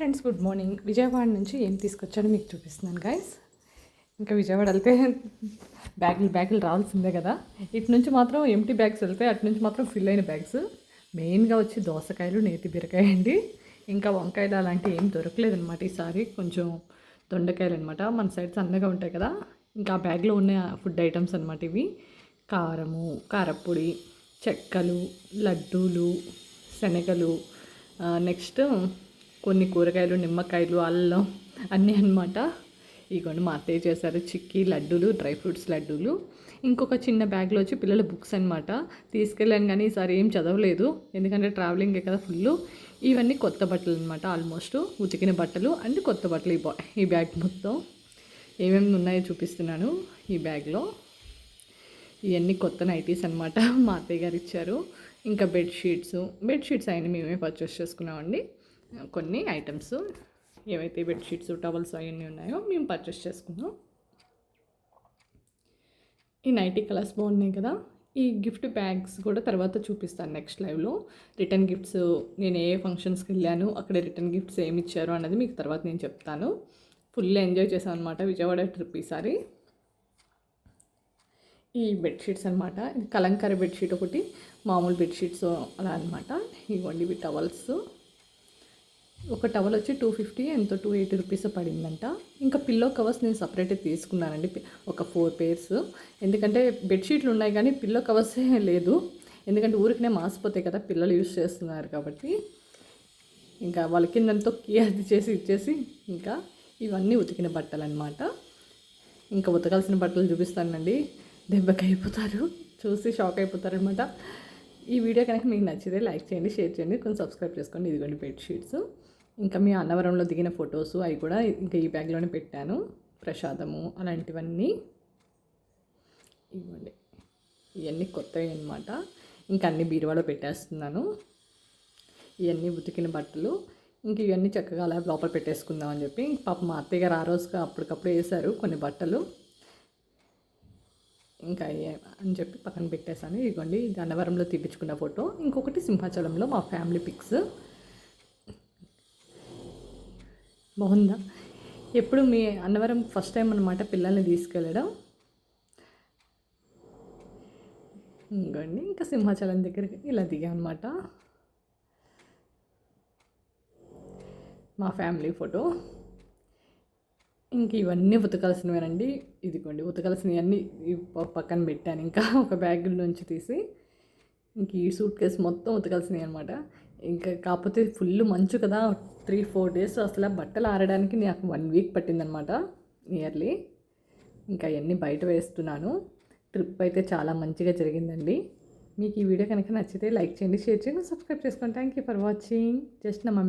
Friends good morning Vijayawada నుంచి ఏం తీసుకొచ్చాడో మీకు చూపిస్తున్నాను గైస్ ఇంకా విజయవాడ వెళ్తే బ్యాగులు బ్యాగులు రావాల్సిందే కదా. ఇటు నుంచి మాత్రం ఎంటీ బ్యాగ్స్ వెళ్తే అటు నుంచి మాత్రం ఫిల్ అయిన బ్యాగ్స్ మెయిన్గా వచ్చి దోసకాయలు నేతి బీరకాయ అండి. ఇంకా వంకాయలు అలాంటివి ఏం దొరకలేదన్నమాట ఈసారి. కొంచెం దొండకాయలు అనమాట మన సైడ్ సన్నగా ఉంటాయి కదా. ఇంకా ఆ బ్యాగ్లో ఉన్న ఫుడ్ ఐటమ్స్ అనమాట ఇవి. కారము కారపొడి చెక్కలు లడ్డూలు శనగలు నెక్స్ట్ కొన్ని కూరగాయలు నిమ్మకాయలు అల్లం అన్నీ అనమాట ఇగోండి మా అత్తయ్య చేశారు చిక్కీ లడ్డూలు డ్రై ఫ్రూట్స్ లడ్డూలు. ఇంకొక చిన్న బ్యాగ్లో వచ్చి పిల్లల బుక్స్ అనమాట తీసుకెళ్ళాను కానీ ఈసారి ఏం చదవలేదు. ఎందుకంటే ట్రావెలింగే కదా ఫుల్. ఇవన్నీ కొత్త బట్టలు అనమాట ఆల్మోస్ట్ ఉతికిన బట్టలు అండ్ కొత్త బట్టలు ఈ ఈ బ్యాగ్ మొత్తం. ఏమేమి ఉన్నాయో చూపిస్తున్నాను ఈ బ్యాగ్లో. ఇవన్నీ కొత్త నైటీస్ అనమాట మా అత్తయ్య గారు ఇచ్చారు. ఇంకా బెడ్షీట్స్ బెడ్షీట్స్ అయినా మేమే పర్చేస్ చేసుకున్నామండి. కొన్ని ఐటమ్స్ ఏవైతే బెడ్షీట్స్ టవల్స్ అవన్నీ ఉన్నాయో మేము పర్చేస్ చేసుకున్నాం ఈ నైటీ కలర్స్ బాగున్నాయి కదా. ఈ గిఫ్ట్ బ్యాగ్స్ కూడా తర్వాత చూపిస్తాను నెక్స్ట్ లైవ్లో రిటర్న్ గిఫ్ట్స్ నేను ఏ ఫంక్షన్స్కి వెళ్ళాను అక్కడ రిటర్న్ గిఫ్ట్స్ ఏమి ఇచ్చారు అన్నది మీకు తర్వాత నేను చెప్తాను. ఫుల్ ఎంజాయ్ చేశాను అనమాట విజయవాడ ట్రిప్ ఈసారి ఈ బెడ్షీట్స్ అనమాట కలంకారీ బెడ్షీట్ ఒకటి మామూలు బెడ్షీట్స్ అలా అనమాట ఇవ్వండి ఇవి టవల్స్ ఒక టవల్ వచ్చి టూ ఫిఫ్టీ ఎంతో టూ ఎయిటీ రూపీస్ పడిందంట. ఇంకా పిల్లో కవర్స్ నేను సపరేట్ తీసుకున్నానండి. ఒక ఫోర్ పేర్స్. ఎందుకంటే బెడ్షీట్లు ఉన్నాయి కానీ పిల్లో కవర్సే లేదు. ఎందుకంటే ఊరికనే మాసిపోతాయి కదా పిల్లలు యూస్ చేస్తున్నారు కాబట్టి. ఇంకా వాళ్ళ కింద తొక్కి అది చేసి ఇచ్చేసి ఇంకా ఇవన్నీ ఉతికిన బట్టలు అనమాట ఇంకా ఉతకాల్సిన బట్టలు చూపిస్తానండి. దెబ్బకి అయిపోతారు. చూసి షాక్ అయిపోతారనమాట ఈ వీడియో కనుక మీకు నచ్చితే లైక్ చేయండి షేర్ చేయండి. కొంచెం సబ్స్క్రైబ్ చేసుకోండి. ఇదిగోండి బెడ్షీట్స్. ఇంకా మీ అన్నవరంలో దిగిన ఫొటోస్ అవి కూడా ఇంకా ఈ బ్యాగ్లోనే పెట్టాను. ప్రసాదము అలాంటివన్నీ. ఇవ్వండి. ఇవన్నీ కొత్తవి అనమాట ఇంకా అన్ని బీరువాలో పెట్టేస్తున్నాను. ఇవన్నీ ఉతికిన బట్టలు. ఇంక ఇవన్నీ చక్కగా అలా లోపల పెట్టేసుకుందాం అని చెప్పి. పాప మా అత్తయ్య గారు ఆ రోజుగా అప్పటికప్పుడు వేశారు కొన్ని బట్టలు. ఇంకా అని చెప్పి పక్కన పెట్టేశాను. ఇదిగోండి ఇది అన్నవరంలో తీపించుకున్న ఫోటో. ఇంకొకటి సింహాచలంలో మా ఫ్యామిలీ పిక్స్. బాగుందా? ఎప్పుడు మీ అన్నవరం ఫస్ట్ టైం అనమాట పిల్లల్ని తీసుకెళ్ళడం? ఇంకోండి ఇంకా సింహాచలం దగ్గరికి ఇలా దిగా అనమాట మా ఫ్యామిలీ ఫోటో. ఇంక ఇవన్నీ ఉతకాల్సినవేనండి. ఇదిగోండి ఉతకాల్సినవన్నీ పక్కన పెట్టాను. ఇంకా ఒక బ్యాగ్ నుంచి తీసి ఇంక ఈ సూట్ కేసు మొత్తం ఉతకాల్సినవి అనమాట ఇంకా కాకపోతే ఫుల్ మంచు కదా త్రీ ఫోర్ డేస్ అసలు బట్టలు ఆరడానికి నాకు వన్ వీక్ పట్టిందనమాట నియర్లీ. ఇంకా అవన్నీ బయట వేస్తున్నాను. ట్రిప్ అయితే చాలా మంచిగా జరిగిందండి. మీకు ఈ వీడియో కనుక నచ్చితే లైక్ చేయండి షేర్ చేయండి సబ్స్క్రైబ్ చేసుకోండి. Thank you for watching just నా మమ్మీ